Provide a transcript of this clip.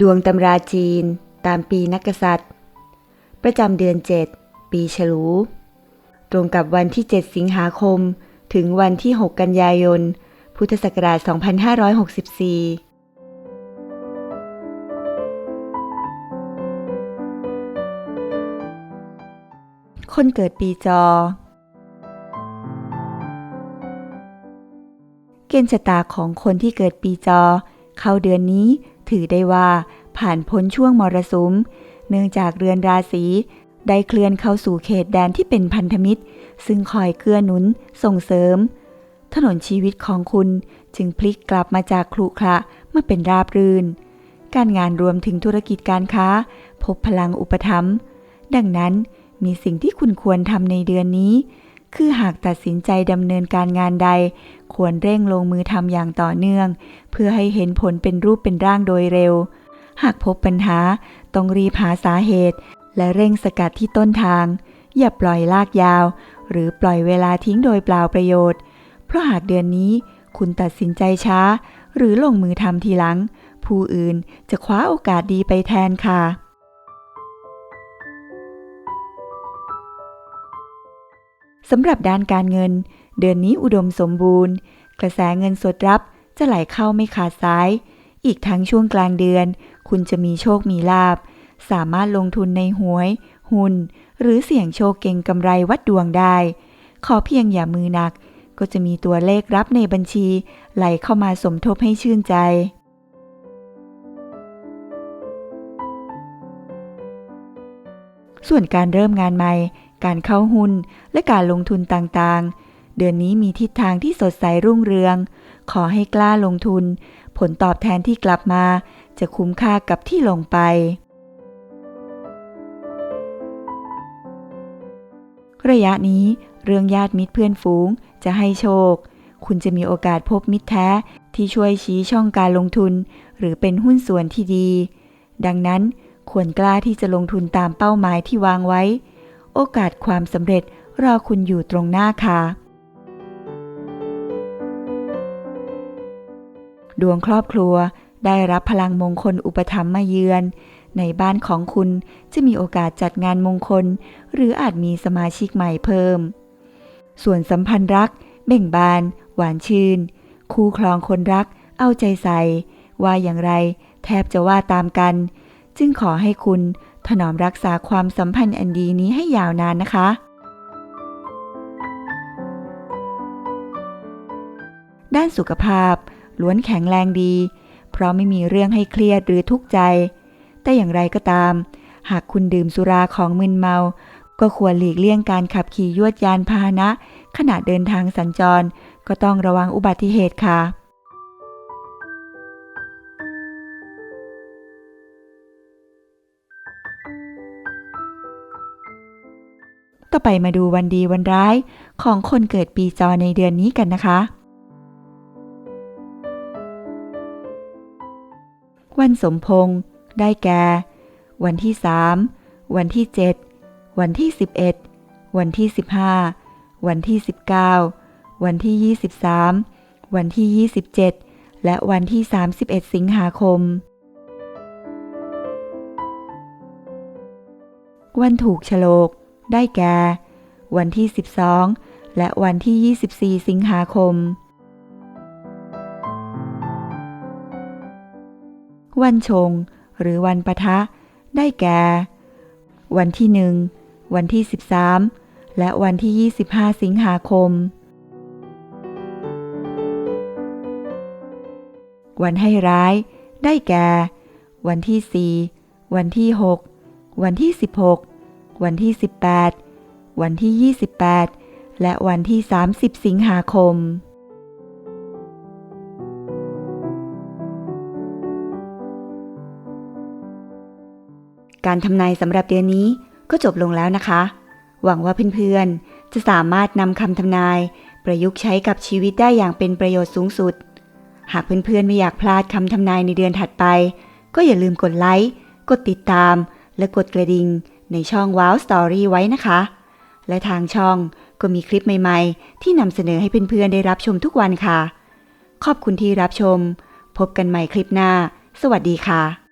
ดวงตำราจีนตามปีนักกษัตริย์ ประจำเดือน7ปีฉลู ตรงกับวันที่ 7 สิงหาคม ถึงวันที่ 6 กันยายน พุทธศักราช 2564คนเกิดปีจอ เกณฑ์ชะตาของคนที่เกิดปีจอ เข้าเดือนนี้ ถือได้ว่าผ่านพ้นช่วงมรสุม เนื่องจากเรือนราศีได้เคลื่อนเข้าสู่เขตแดนที่เป็นพันธมิตร ซึ่งคอยเกื้อหนุนส่งเสริม ถนนชีวิตของคุณจึงพลิกกลับมาจากครุขระมาเป็นราบรื่น การงานรวมถึงธุรกิจการค้า พบพลังอุปถัมภ์ดังนั้นมีสิ่งที่คุณควรทำในเดือนนี้ คือหากตัดสินใจดำเนินการงานใด ควรเร่งลงมือทำอย่างต่อเนื่อง เพื่อให้เห็นผลเป็นรูปเป็นร่างโดยเร็ว หากพบปัญหา ต้องรีบหาสาเหตุ และเร่งสกัดที่ต้นทาง อย่าปล่อยลากยาว หรือปล่อยเวลาทิ้งโดยเปล่าประโยชน์ เพราะหากเดือนนี้คุณตัดสินใจช้า หรือลงมือทำทีหลัง ผู้อื่นจะคว้าโอกาสดีไปแทนค่ะ สำหรับด้านการเงิน เดือนนี้อุดมสมบูรณ์ กระแสเงินสดรับจะไหลเข้าไม่ขาดสาย อีกทั้งช่วงกลางเดือน คุณจะมีโชคมีลาบ สามารถลงทุนในหวย หุ้น หรือเสี่ยงโชคเก่งกำไรวัดดวงได้ ขอเพียงอย่ามือหนัก ก็จะมีตัวเลขรับในบัญชี ไหลเข้ามาสมทบให้ชื่นใจส่วนการเริ่มงานใหม่ การเข้าหุ้น และการลงทุนต่างๆ เดือนนี้มีทิศทางที่สดใสรุ่งเรือง ขอให้กล้าลงทุน ผลตอบแทนที่กลับมา จะคุ้มค่ากับที่ลงไป ระยะนี้เรื่องญาติมิตรเพื่อนฝูงจะให้โชค คุณจะมีโอกาสพบมิตรแท้ที่ช่วยชี้ช่องการลงทุน หรือเป็นหุ้นส่วนที่ดี ดังนั้นควรกล้าที่จะลงทุนตามเป้าหมายที่วางไว้ โอกาสความสำเร็จรอคุณอยู่ตรงหน้าค่ะ ดวงครอบครัวได้รับพลังมงคลอุปถัมภ์มาเยือน ในบ้านของคุณจะมีโอกาสจัดงานมงคล หรืออาจมีสมาชิกใหม่เพิ่ม ส่วนสัมพันธ์รัก เบ่งบาน หวานชื่น คู่ครองคนรัก เอาใจใส่ ว่าอย่างไร แทบจะว่าตามกัน จึงขอให้คุณ ถนอมรักษาความสัมพันธ์อันดีนี้ให้ยาวนานนะคะ ด้านสุขภาพ ล้วนแข็งแรงดี เพราะไม่มีเรื่องให้เครียดหรือทุกข์ใจ แต่อย่างไรก็ตาม หากคุณดื่มสุราของมึนเมา ก็ควรหลีกเลี่ยงการขับขี่ยวดยานพาหนะ ขณะเดินทางสัญจร ก็ต้องระวังอุบัติเหตุค่ะ ต่อไปมาดูวันดีวันร้าย ของคนเกิดปีจอในเดือนนี้กันนะคะ วันสมพงษ์ได้แก่ วันที่ 3 วันที่ 7 วันที่ 11 วันที่ 15 วันที่ 19 วันที่ 23 วันที่ 27 และวันที่ 31 สิงหาคมวันถูกฉลก ได้แก่ วันที่ 12 และวันที่ 24 สิงหาคม วันชง หรือวันปะทะ ได้แก่ วันที่1วันที่ 13 และวันที่ 25 สิงหาคม วันให้ร้าย ได้แก่ วันที่ 4 วันที่ 6 วันที่ 16 วันที่ 18 วันที่ 28 และวันที่ 30 สิงหาคม การทำนายสำหรับเดือนนี้ก็จบลงแล้วนะคะ หวังว่าเพื่อนๆ จะสามารถนำคำทำนายประยุกต์ใช้กับชีวิตได้อย่างเป็นประโยชน์สูงสุด หากเพื่อนๆ ไม่อยากพลาดคำทำนายในเดือนถัดไป ก็อย่าลืมกดไลค์ กดติดตาม และกดกระดิ่ง ในช่อง Wow Story ไว้นะคะ และทางช่องก็มีคลิปใหม่ๆ ที่นำเสนอให้เพื่อนๆ ได้รับชมทุกวันค่ะ ขอบคุณที่รับชม พบกันใหม่คลิปหน้า สวัสดีค่ะ